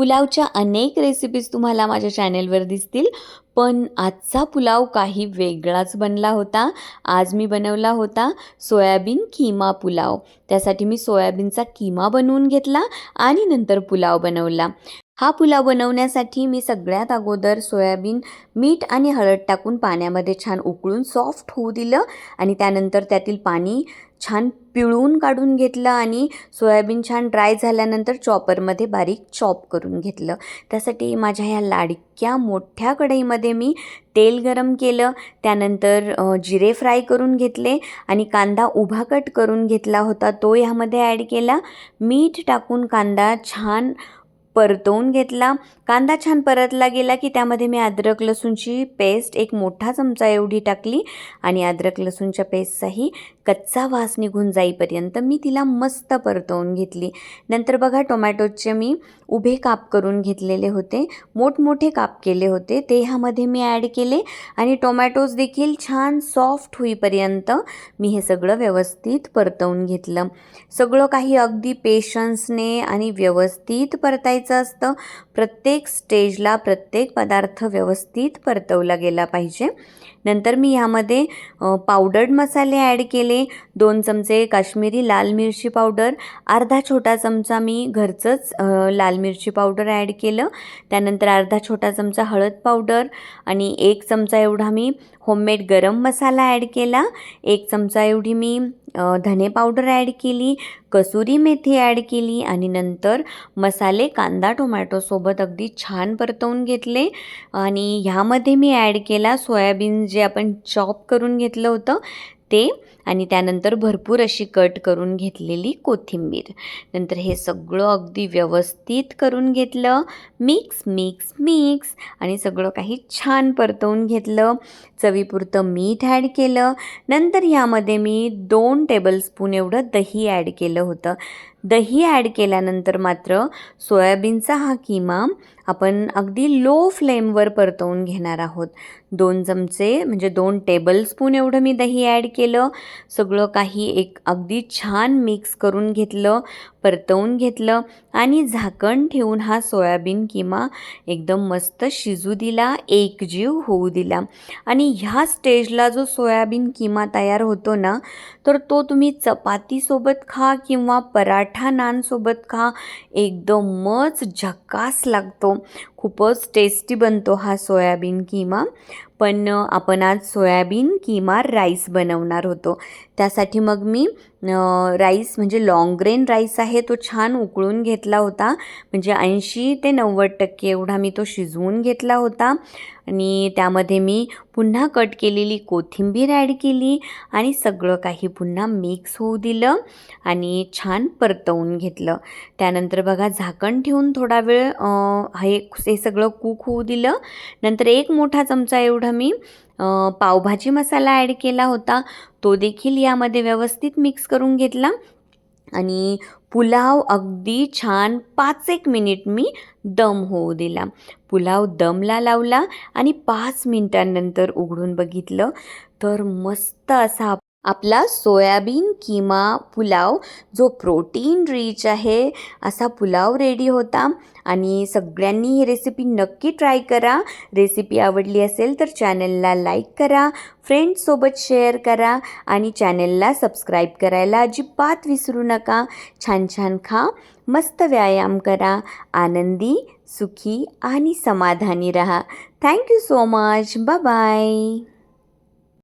पुलावच्या अनेक रेसिपीज तुम्हाला माझ्या चॅनेलवर दिसतील. पण आजचा पुलाव काही वेगळाच बनला होता. आज मी बनवला होता सोयाबीन किमा पुलाव. त्यासाठी मी सोयाबीनचा किमा बनवून घेतला आणि नंतर पुलाव बनवला. हा पुलाव बनवण्यासाठी मी सगळ्यात अगोदर सोयाबीन मीठ आणि हळद टाकून पाण्यामध्ये छान उकळून सॉफ्ट होऊ दिलं आणि त्यानंतर त्यातील पाणी छान पिळून काढून घेतलं आणि सोयाबीन छान ड्राय झाल्यानंतर चॉपरमध्ये बारीक चॉप करून घेतलं. त्यासाठी माझ्या ह्या लाडक्या मोठ्या कढईमध्ये मी तेल गरम केलं त्यानंतर जिरे फ्राय करून घेतले आणि कांदा उभा कट करून घेतला होता तो ह्यामध्ये ॲड केला. मीठ टाकून कांदा छान परतवून घेतला. कांदा छान परतला गेला की त्यामध्ये मी अद्रक लसूणची पेस्ट एक मोठा चमचा एवढी टाकली आणि अद्रक लसूणच्या पेस्टचाही कच्चा वास निघून जाईपर्यंत मी तिला मस्त परतवून घेतली. नंतर बघा टोमॅटोचे मी उभे काप करून घेतलेले होते. मोठमोठे काप केले होते. ते ह्यामध्ये मी ॲड केले आणि टोमॅटोज देखील छान सॉफ्ट होईपर्यंत मी हे सगळं व्यवस्थित परतवून घेतलं. सगळं काही अगदी पेशन्सने आणि व्यवस्थित परतायचं असतं. प्रत्येक स्टेजला प्रत्येक पदार्थ व्यवस्थित परतवला गेला पाहिजे. नंतर मी ह्यामध्ये पावडर्ड मसाले ॲड केले. दोन चमचे काश्मीरी लाल मिरची पावडर अर्धा छोटा चमचा मी घरचंच लाल मिरची पावडर ॲड केलं. त्यानंतर अर्धा छोटा चमचा हळद पावडर आणि एक चमचा एवढा मी होममेड गरम मसाला ॲड केला. एक चमचा एवढी मी धने पावडर ॲड केली कसुरी मेथी ॲड केली आणि नंतर मसाले कांदा टोमॅटोसोबत अगदी छान परतवून घेतले. आणि ह्यामध्ये मी ॲड केला सोयाबीन जे आपण चॉप करून घेतलं होतं ते आणि त्यानंतर भरपूर अशी कट करून घेतलेली कोथिंबीर. नंतर हे सगळं अगदी व्यवस्थित करून घेतलं. मिक्स मिक्स मिक्स आणि सगळं काही छान परतवून घेतलं. चवीपुरतं मीठ ॲड केलं. नंतर ह्यामध्ये मी दोन टेबलस्पून एवढं दही ॲड केलं होतं. दही ॲड केल्यानंतर मात्र सोयाबीनचा हा किमा आपण अगदी लो फ्लेमवर परतवून घेणार आहोत. दोन चमचे म्हणजे दोन टेबलस्पून एवढं मी दही ॲड केलं. सगळं काही एक अगदी छान मिक्स करून घेतलं परतवून घेतलं आणि झाकण ठेवून हा सोयाबीन किमा एकदम मस्त शिजू दिला एकजीव होऊ दिला. आणि ह्या स्टेजला जो सोयाबीन किमा तयार होतो ना तर तो तुम्ही चपातीसोबत खा किंवा पराठा नानसोबत खा एकदमच झकास लागतो. खूपच टेस्टी बनतो हा सोयाबीन किमा. पण आपण आज सोयाबीन किमा राईस बनवणार होतो. त्यासाठी मग मी राईस म्हणजे लाँग ग्रेन राईस आहे तो छान उकळून घेतला होता. म्हणजे ऐंशी ते नव्वद टक्के एवढा मी तो शिजवून घेतला होता. आणि त्यामध्ये मी पुन्हा कट केलेली कोथिंबीर ॲड केली आणि सगळं काही पुन्हा मिक्स होऊ दिलं आणि छान परतवून घेतलं. त्यानंतर बघा झाकण ठेवून थोडा वेळ हे हे सगळं कूक होऊ दिलं. नंतर एक मोठा चमचा एवढा मी पावभाजी मसाला ॲड केला होता. तो देखील यामध्ये व्यवस्थित मिक्स करून घेतला. आणि पुलाव अगदी छान पाच एक मिनिट मी दम होऊ दिला. पुलाव दमला लावला आणि पाच मिनटांनंतर उघडून बघितलं तर मस्त असा आपला सोयाबीन किमा पुलाव जो प्रोटीन रिच आहे असा पुलाव रेडी होता. आणि सगळ्यांनी ही रेसिपी नक्की ट्राय करा. रेसिपी आवडली असेल तर चॅनलला लाईक करा फ्रेंड्ससोबत शेअर करा आणि चॅनलला सबस्क्राईब करायला अजिबात विसरू नका. छान छान खा मस्त व्यायाम करा आनंदी सुखी आणि समाधानी रहा. Thank you so much bye